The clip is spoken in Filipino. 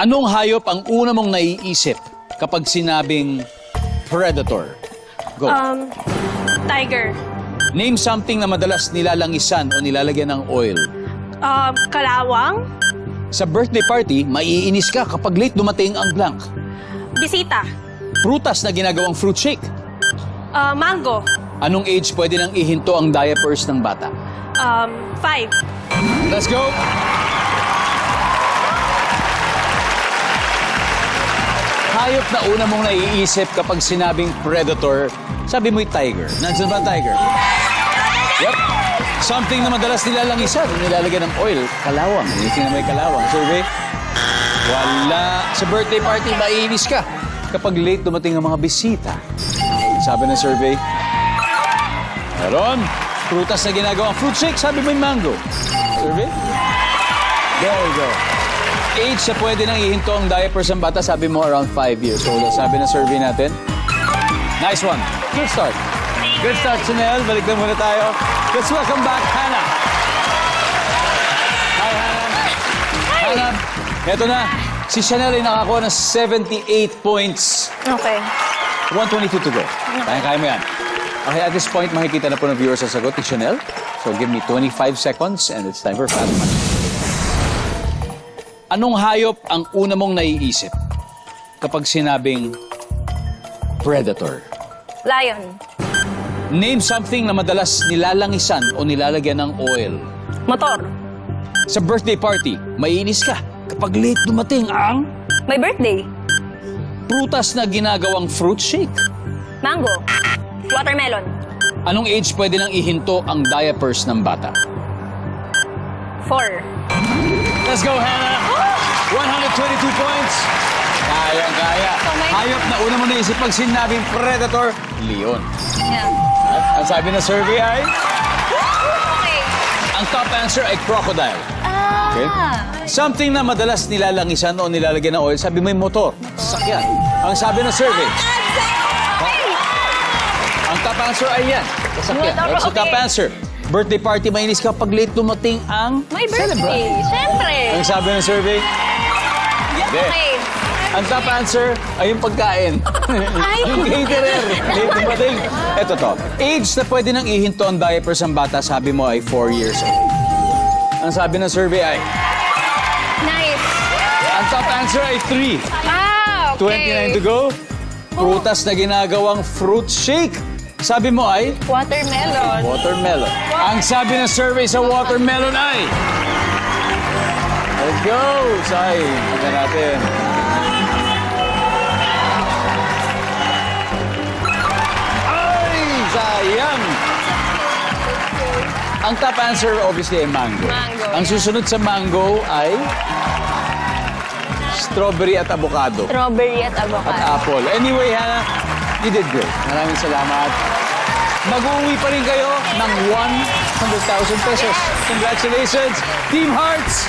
Anong hayop ang una mong naiisip kapag sinabing predator? Go. Um, tiger. Name something na madalas nilalangisan o nilalagyan ng oil. Um, kalawang. Sa birthday party, maiinis ka kapag late dumating ang blank. Bisita. Prutas na ginagawang fruit shake. Uh, mango. Anong age pwede nang ihinto ang diapers ng bata? Um, five. Let's go! Hayop na una mong naiisip kapag sinabing predator, sabi mo'y tiger. Nandiyan ba tiger? Yep. Something na madalas nilalangisan, nilalagyan ng oil. Kalawang. Anything na may kalawang. Survey? Wala. Sa birthday party, maiinis ka kapag late dumating ang mga bisita. Sabi ng survey, Meron. Prutas na ginagawang fruit shake, sabi mo yung mango. Survey? There you go. Age na pwede nang ihinto ang diapers ng bata, sabi mo around 5 years old. Sabi ng survey natin. Nice one. Good start. Good start, Chanel. Balik na muna tayo. Let's welcome back, Hannah. Hi, Hannah. Hannah, eto na. Si Chanel ay nakakuha ng 78 points. Okay. 122 to go. Kaya-kaya mo yan. Okay, at this point, makikita na po ng viewers ang sagot ni Chanel. So, give me 25 seconds and it's time for Money. Anong hayop ang una mong naiisip kapag sinabing predator? Lion. Name something na madalas nilalangisan o nilalagyan ng oil. Motor. Sa birthday party, maiinis ka kapag late dumating ang My birthday. prutas na ginagawang fruit shake. Mango. Watermelon. Anong age pwede nang ihinto ang diapers ng bata? Four. Let's go, Hannah! 122 points! Kayang-kaya. So may- Hayop na una mo naisip pag sinabing predator, leon. Yeah. At ang sabi ng survey ay, Okay. ang top answer ay crocodile. Ah. Okay? Something na madalas nilalangisan o nilalagyan ng oil, sabi mo yung motor, sakyan. Ang sabi ng survey, ang top answer ay yan, sasakyan. Motor, the top okay. answer? Birthday party, mainis ka pag late dumating ang My celebrant. birthday. Siyempre. Ang sabi ng survey, hindi. Okay. Ang top answer ay yung pagkain. Ay. yung caterer. Late dumating. Ito to. Age na pwede nang ihinto ang diapers ng bata, sabi mo ay 4 years old. Ang sabi ng survey ay, Nice. ang top answer ay 3. Ah, okay. 29 to go. Prutas na ginagawang fruit shake. Sabi mo ay Watermelon. watermelon. Ang sabi ng survey sa watermelon ay... Let's go! Say, tignan natin. Ay, sayang! Ang top answer obviously ay mango. Mango, Ang susunod sa mango ay strawberry at avocado Strawberry at at avocado. apple. Anyway, Hannah, you did great. Maraming salamat. Mag-uwi pa rin kayo ng 100,000 pesos. Congratulations, Team Hearts!